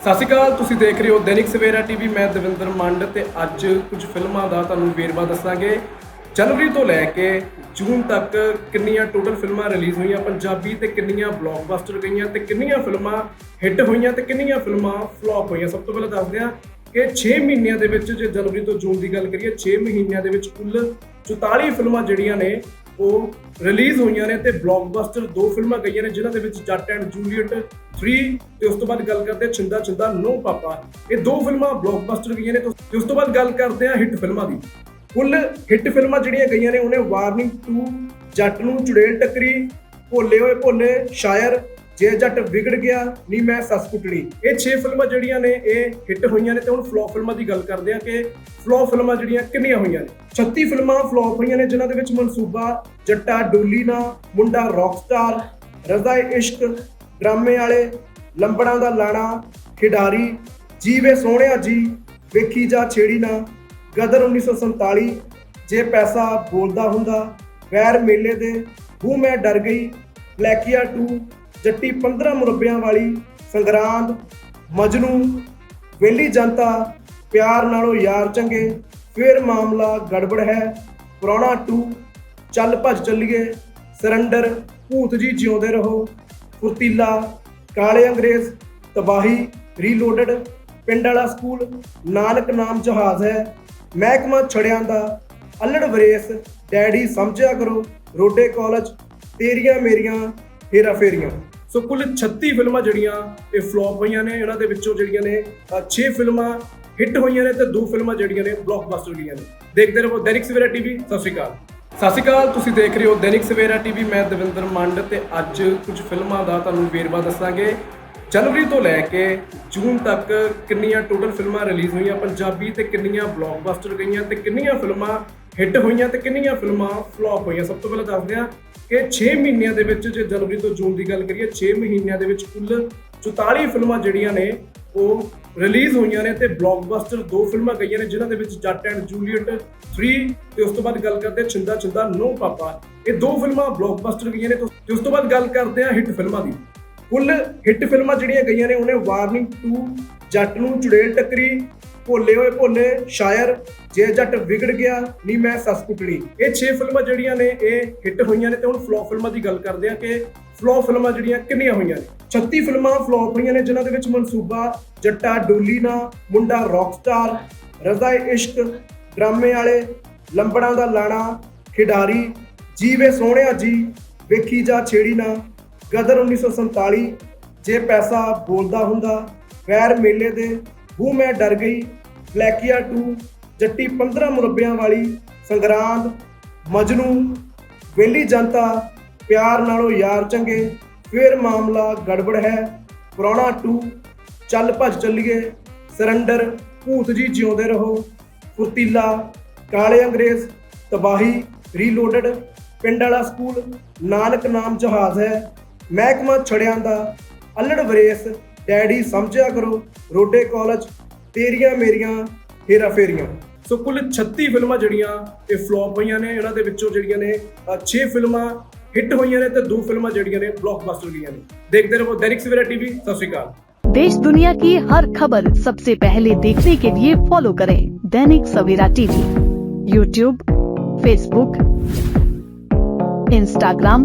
ਸਤਿ ਸ਼੍ਰੀ ਅਕਾਲ, ਤੁਸੀਂ ਦੇਖ ਰਹੇ ਹੋ ਦੈਨਿਕ ਸਵੇਰਾ ਟੀਵੀ। ਮੈਂ ਦਵਿੰਦਰ ਮੰਡ ਤੇ ਅੱਜ ਕੁਝ ਫਿਲਮਾਂ ਦਾ ਤੁਹਾਨੂੰ ਵੇਰਵਾ ਦੱਸਾਂਗੇ। ਜਨਵਰੀ ਤੋਂ ਲੈ ਕੇ ਜੂਨ ਤੱਕ ਕਿੰਨੀਆਂ ਟੋਟਲ ਫਿਲਮਾਂ ਰਿਲੀਜ਼ ਹੋਈਆਂ, ਪੰਜਾਬੀ ਤੇ ਕਿੰਨੀਆਂ ਬਲੌਕਬਸਟਰ ਗਈਆਂ ਤੇ ਕਿੰਨੀਆਂ ਫਿਲਮਾਂ ਹਿੱਟ ਹੋਈਆਂ ਤੇ ਕਿੰਨੀਆਂ ਫਿਲਮਾਂ ਫਲॉप ਹੋਈਆਂ। ਸਭ ਤੋਂ ਪਹਿਲਾਂ ਦੱਸਦੇ ਹਾਂ ਕਿ 6 ਮਹੀਨਿਆਂ ਦੇ ਵਿੱਚ ਜੇ ਜਨਵਰੀ ਤੋਂ ਜੂਨ ਦੀ ਗੱਲ ਕਰੀਏ 6 ਮਹੀਨਿਆਂ ਦੇ ਵਿੱਚ ਕੁੱਲ 44 ਫਿਲਮਾਂ ਜਿਹੜੀਆਂ ਨੇ ਉਹ ਰਿਲੀਜ਼ ਹੋਈਆਂ ਨੇ ਤੇ ਬਲੌਕਬਸਟਰ ਦੋ ਫਿਲਮਾਂ ਗਈਆਂ ਨੇ, ਜਿਨ੍ਹਾਂ ਦੇ ਵਿੱਚ ਜੱਟ ਐਂਡ ਜੂਲੀਅਟ 3 ਤੇ ਉਸ ਤੋਂ ਬਾਅਦ ਗੱਲ ਕਰਦੇ ਹਾਂ ਛਿੰਦਾ ਛਿੰਦਾ ਨੋ ਪਾਪਾ। ਇਹ ਦੋ ਫਿਲਮਾਂ ਬਲੌਕਬਸਟਰ ਗਈਆਂ ਨੇ, ਤੇ ਉਸ ਤੋਂ ਬਾਅਦ ਗੱਲ ਕਰਦੇ ਹਾਂ ਹਿੱਟ ਫਿਲਮਾਂ ਦੀ। ਕੁੱਲ ਹਿੱਟ ਫਿਲਮਾਂ ਜਿਹੜੀਆਂ ਗਈਆਂ ਨੇ, ਉਹਨੇ ਵਾਰਨਿੰਗ 2 ਜੱਟ ਨੂੰ ਚੁੜੇਲ ਟੱਕਰੀ, ਭੋਲੇ ਹੋਏ ਭੋਲੇ, ਸ਼ਾਇਰ ਜੇ ਜੱਟ ਵਿਗੜ ਗਿਆ ਨੀ ਮੈਂ ਸੱਸ ਕੁੱਟਣੀ। ਇਹ 6 ਫਿਲਮਾਂ ਜਿਹੜੀਆਂ ਨੇ, ਇਹ ਹਿੱਟ ਹੋਈਆਂ ਨੇ ਤੇ ਹੁਣ ਫਲॉप ਫਿਲਮਾਂ ਦੀ ਗੱਲ ਕਰਦੇ ਆ ਕਿ ਫਲॉप ਫਿਲਮਾਂ ਜਿਹੜੀਆਂ ਕਿੰਨੀਆਂ ਹੋਈਆਂ ਨੇ। 36 ਫਿਲਮਾਂ ਫਲੋਪ ਹੋਈਆਂ ਨੇ, ਜਿਨ੍ਹਾਂ ਦੇ ਵਿੱਚ ਮਨਸੂਬਾ, ਜੱਟਾ ਡੋਲੀਨਾ, ਮੁੰਡਾ ਰੌਕਸਟਾਰ ਰਜ਼ਾ ਇਸ਼ਕ, ਡਰਾਮੇ ਵਾਲੇ, ਲੰਬੜਾਂ ਦਾ ਲਾਣਾ, ਖਿਡਾਰੀ, ਜੀਵੇ ਸੋਹਣਿਆ ਜੀ, ਵੇਖੀ ਜਾ ਛੇੜੀ ਨਾ, ਗਦਰ 1947 ਜੇ ਪੈਸਾ ਬੋਲਦਾ ਹੁੰਦਾ, ਵੈਰ ਮੇਲੇ ਦੇ, ਹੂੰ ਮੈਂ ਡਰ ਗਈ, ਬਲੈਕੀਆ 2 ਜੱਟੀ 15 ਮੁਰੱਬਿਆਂ ਵਾਲੀ ਸੰਗਰਾਂਦ, ਮਜਨੂ ਵੇਲੀ ਜਨਤਾ, ਪਿਆਰ ਨਾਲੋਂ ਯਾਰ ਚੰਗੇ, ਫਿਰ ਮਾਮਲਾ ਗੜਬੜ ਹੈ। ਪੁਰਾਣਾ 2 ਚੱਲ ਭੱਜ ਚੱਲੀਏ ਸਰੈਂਡਰ ਭੂਤ ਜੀ ਜਿਉਂਦੇ ਰਹੋ। ਫੁਰਤੀਲਾ, ਕਾਲੇ ਅੰਗਰੇਜ਼, ਤਬਾਹੀ ਰੀਲੋਡਡ ਪਿੰਡ ਵਾਲਾ ਸਕੂਲ, ਨਾਨਕ ਨਾਮ ਜਹਾਜ਼ ਹੈ। ਮਹਿਕਮਾ ਛੜਿਆਂ ਦਾ, ਅਲੜ ਵਰੇਸ, ਡੈਡੀ ਸਮਝਿਆ ਕਰੋ, ਰੋਡੇ ਕਾਲਜ, ਤੇਰੀਆਂ ਮੇਰੀਆਂ ਹੇਰਾ ਫੇਰੀਆਂ। ਸੋ ਕੁੱਲ 36 ਫਿਲਮਾਂ ਜਿਹੜੀਆਂ ਇਹ ਫਲॉप ਹੋਈਆਂ ਨੇ, ਇਹਨਾਂ ਦੇ ਵਿੱਚੋਂ ਜਿਹੜੀਆਂ ਨੇ 6 ਫਿਲਮਾਂ ਹਿੱਟ ਹੋਈਆਂ ਨੇ ਤੇ ਦੋ ਫਿਲਮਾਂ ਜਿਹੜੀਆਂ ਨੇ ਬਲੌਕਬਸਟਰ ਗਈਆਂ ਨੇ। ਦੇਖਦੇ ਰਹੋ ਦੈਨਿਕ ਸਵੇਰਾ ਟੀਵੀ, ਸਤਿ ਸ਼੍ਰੀ ਅਕਾਲ। ਸਤਿ ਸ਼੍ਰੀ ਅਕਾਲ, ਤੁਸੀਂ ਦੇਖ ਰਹੇ ਹੋ ਦੈਨਿਕ ਸਵੇਰਾ ਟੀਵੀ, ਮੈਂ ਦਵਿੰਦਰ ਮੰਡ ਤੇ ਅੱਜ ਕੁਝ ਫਿਲਮਾਂ ਦਾ ਤੁਹਾਨੂੰ ਵੇਰਵਾ ਦੱਸਾਂਗੇ। ਜਨਵਰੀ ਤੋਂ ਲੈ ਕੇ ਜੂਨ ਤੱਕ ਕਿੰਨੀਆਂ ਟੋਟਲ ਫਿਲਮਾਂ ਰਿਲੀਜ਼ ਹੋਈਆਂ, ਪੰਜਾਬੀ ਤੇ ਕਿੰਨੀਆਂ ਬਲੌਕਬਸਟਰ ਗਈਆਂ ਤੇ ਕਿੰਨੀਆਂ ਫਿਲਮਾਂ ਹਿੱਟ ਹੋਈਆਂ ਤੇ ਕਿੰਨੀਆਂ ਫਿਲਮਾਂ ਫਲॉप ਹੋਈਆਂ, ਸਭ ਤੋਂ ਪਹਿਲਾਂ ਦੱਸਦੇ ਹਾਂ ਕਿ 6 ਮਹੀਨਿਆਂ ਦੇ ਵਿੱਚ ਜੇ ਜਨਵਰੀ ਤੋਂ ਜੂਨ ਦੀ ਗੱਲ ਕਰੀਏ 6 ਮਹੀਨਿਆਂ ਦੇ ਵਿੱਚ ਕੁੱਲ 44 ਫਿਲਮਾਂ ਜਿਹੜੀਆਂ ਨੇ, ਉਹ ਰਿਲੀਜ਼ ਹੋਈਆਂ ਨੇ ਤੇ ਬਲੌਕਬਸਟਰ ਦੋ ਫਿਲਮਾਂ ਗਈਆਂ ਨੇ, ਜਿਨ੍ਹਾਂ ਦੇ ਵਿੱਚ ਜੱਟ ਐਂਡ ਜੂਲੀਅਟ 3 ਤੇ ਉਸ ਤੋਂ ਬਾਅਦ ਗੱਲ ਕਰਦੇ ਹਾਂ ਛਿੰਦਾ ਛਿੰਦਾ ਨੋ ਪਾਪਾ। ਇਹ ਦੋ ਫਿਲਮਾਂ ਬਲੌਕਬਸਟਰ ਗਈਆਂ ਨੇ, ਤੇ ਉਸ ਤੋਂ ਬਾਅਦ ਗੱਲ ਕਰਦੇ ਹਾਂ ਹਿੱਟ ਫਿਲਮਾਂ ਦੀ। ਕੁੱਲ ਹਿੱਟ ਫਿਲਮਾਂ ਜਿਹੜੀਆਂ ਗਈਆਂ ਨੇ, ਉਹਨੇ ਵਾਰਨਿੰਗ ਟੂ ਜੱਟ ਨੂੰ ਚੁੜੇਲ ਟੱਕਰੀ, ਭੋਲੇ ਹੋਏ ਭੋਲੇ, ਸ਼ਾਇਰ, ਜੇ ਜੱਟ ਵਿਗੜ ਗਿਆ, ਨੀ ਮੈਂ ਸੱਸ ਕੁੱਟਣੀ ਇਹ ਛੇ ਫਿਲਮਾਂ ਜਿਹੜੀਆਂ ਨੇ, ਇਹ ਹਿੱਟ ਹੋਈਆਂ ਨੇ ਤੇ ਹੁਣ ਫਲॉप ਫਿਲਮਾਂ ਦੀ ਗੱਲ ਕਰਦੇ ਆ ਕਿ ਫਲॉप ਫਿਲਮਾਂ ਜਿਹੜੀਆਂ ਕਿੰਨੀਆਂ ਹੋਈਆਂ ਨੇ? 36 ਫਿਲਮਾਂ ਫਲੋਪ ਹੋਈਆਂ ਨੇ, ਜਿਨ੍ਹਾਂ ਦੇ ਵਿੱਚ ਮਨਸੂਬਾ, ਜੱਟਾ ਡੋਲੀ ਨਾ ਮੁੰਡਾ ਰੌਕਸਟਾਰ ਰਜ਼ਾ ਇਸ਼ਕ, ਡਰਾਮੇ ਵਾਲੇ, ਲੰਬੜਾਂ ਦਾ ਲਾਣਾ, ਖਿਡਾਰੀ, ਜੀਵੇ ਸੋਹਣਿਆ ਜੀ, ਵੇਖੀ ਜਾ ਛੇੜੀ ਨਾ। ਗਦਰ 1947 ਜੇ ਪੈਸਾ ਬੋਲਦਾ ਹੁੰਦਾ, ਵੈਰ ਮੇਲੇ ਦੇ ਹੂ ਮੈਂ ਡਰ ਗਈ। ਬਲੈਕੀਆ 2 ਜੱਟੀ 15 ਮੁਰੱਬਿਆਂ ਵਾਲੀ ਸੰਗਰਾਂਦ, ਮਜਨੂ, ਵੇਲੀ ਜਨਤਾ, ਪਿਆਰ ਨਾਲੋਂ ਯਾਰ ਚੰਗੇ, ਫਿਰ ਮਾਮਲਾ ਗੜਬੜ ਹੈ। ਪੁਰਾਣਾ 2 ਚੱਲ ਭੱਜ ਚੱਲੀਏ, ਸਰੈਂਡਰ, ਭੂਤ ਜੀ ਜਿਉਂਦੇ ਰਹੋ। ਫੁਰਤੀਲਾ, ਕਾਲੇ ਅੰਗਰੇਜ਼, ਤਬਾਹੀ ਰੀਲੋਡਡ ਪਿੰਡ ਵਾਲਾ ਸਕੂਲ, ਨਾਨਕ ਨਾਮ ਜਹਾਜ਼ ਹੈ। ਮਹਿਕਮਾ ਛੜਿਆਂ ਦਾ ਅਲੜ ਵਰੇਸ, ਡੈਡੀ ਸਮਝਿਆ ਕਰੋ, ਰੋਡੇ ਕਾਲਜ, ਤੇਰੀਆਂ ਮੇਰੀਆਂ ਹੇਰਾ ਫੇਰੀਆਂ। ਸੋ ਕੁੱਲ 36 ਫਿਲਮਾਂ ਜਿਹੜੀਆਂ ਇਹ ਫਲॉप ਹੋਈਆਂ ਨੇ, ਇਹਨਾਂ ਦੇ ਵਿੱਚੋਂ ਜਿਹੜੀਆਂ ਨੇ 6 ਫਿਲਮਾਂ ਹਿੱਟ ਹੋਈਆਂ ਨੇ ਤੇ ਦੋ ਫਿਲਮਾਂ ਜਿਹੜੀਆਂ ਨੇ ਬਲੌਕਬਸਟਰ ਹੋਈਆਂ ਨੇ। ਦੇਖਦੇ ਰਹੋ ਦੈਨਿਕ ਸਵੇਰਾ ਟੀਵੀ, ਸਤਿ ਸ਼੍ਰੀ ਅਕਾਲ। देश दुनिया की हर खबर सबसे पहले देखने के लिए फॉलो करें Dainik Savera TV. YouTube Facebook Instagram